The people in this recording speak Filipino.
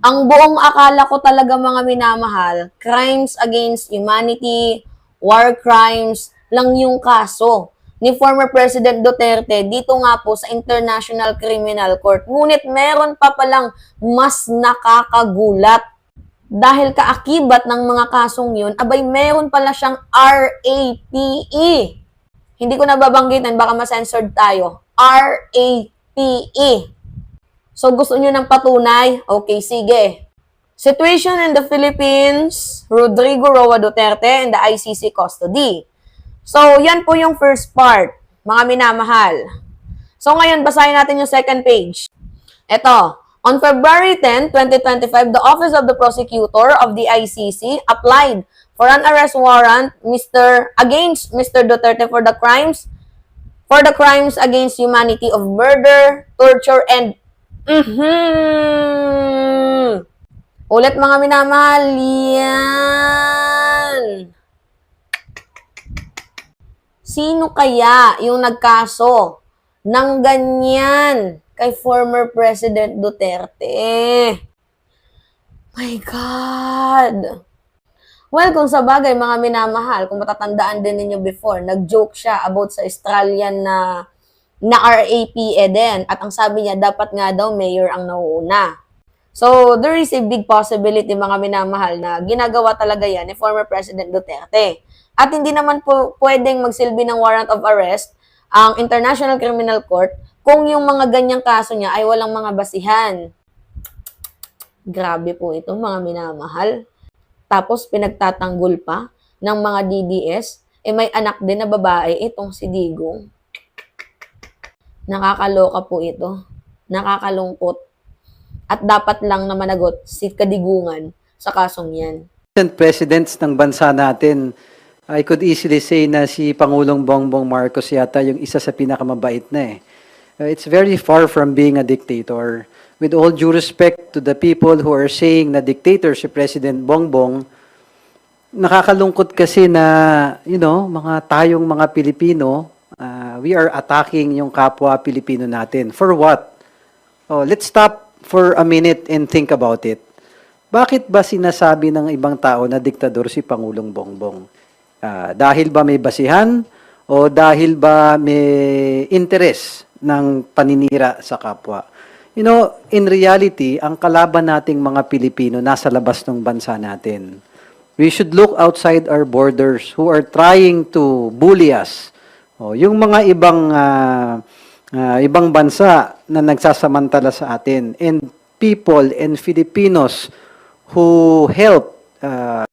Ang buong akala ko talaga mga minamahal, crimes against humanity, war crimes lang yung kaso ni former President Duterte dito nga po sa International Criminal Court. Ngunit meron pa palang mas nakakagulat dahil kaakibat ng mga kasong yun, abay meron pala siyang RAPE. E. Hindi ko nababanggitin, baka ma-censored tayo. RAPE. So, gusto nyo ng patunay? Okay, sige. Situation in the Philippines, Rodrigo Roa Duterte in the ICC custody. So, yan po yung first part, mga minamahal. So, ngayon, basahin natin yung second page. Ito, on February 10, 2025, the Office of the Prosecutor of the ICC applied for an arrest warrant Mr. against Mr. Duterte for the crimes for the crimes against humanity of murder, torture, and mhm. Ulit mga minamahal, yan. Sino kaya yung nagkaso ng ganyan kay former President Duterte? My God! Well, kung sa bagay, mga minamahal, kung matatandaan din ninyo before, nag-joke siya about sa Australian na na RAPE din. At ang sabi niya, dapat nga daw mayor ang nauuna. So, there is a big possibility, mga minamahal, na ginagawa talaga yan ni former President Duterte. At hindi naman po pwedeng magsilbi ng warrant of arrest ang International Criminal Court kung yung mga ganyang kaso niya ay walang mga basihan. Grabe po ito, mga minamahal. Tapos pinagtatanggol pa ng mga DDS, eh may anak din na babae itong si Digong. Nakakaloka po ito. Nakakalungkot. At dapat lang na managot si Kadigungan sa kasong yan. recent presidents ng bansa natin, I could easily say na si Pangulong Bongbong Marcos yata yung isa sa pinakamabait na eh. Uh, It's very far from being a dictator. With all due respect to the people who are saying na dictator si President Bongbong, nakakalungkot kasi na, you know, mga tayong mga Pilipino, uh, we are attacking yung kapwa Pilipino natin. For what? Oh, let's stop for a minute and think about it. Bakit ba sinasabi ng ibang tao na diktador si Pangulong Bongbong? Ah, dahil ba may basihan o dahil ba may interes ng paninira sa kapwa? You know, in reality, ang kalaban nating mga Pilipino nasa labas ng bansa natin. We should look outside our borders who are trying to bully us. Oh, yung mga ibang ah, ah, ibang bansa na nagsasamantala sa atin and people and Filipinos who help uh,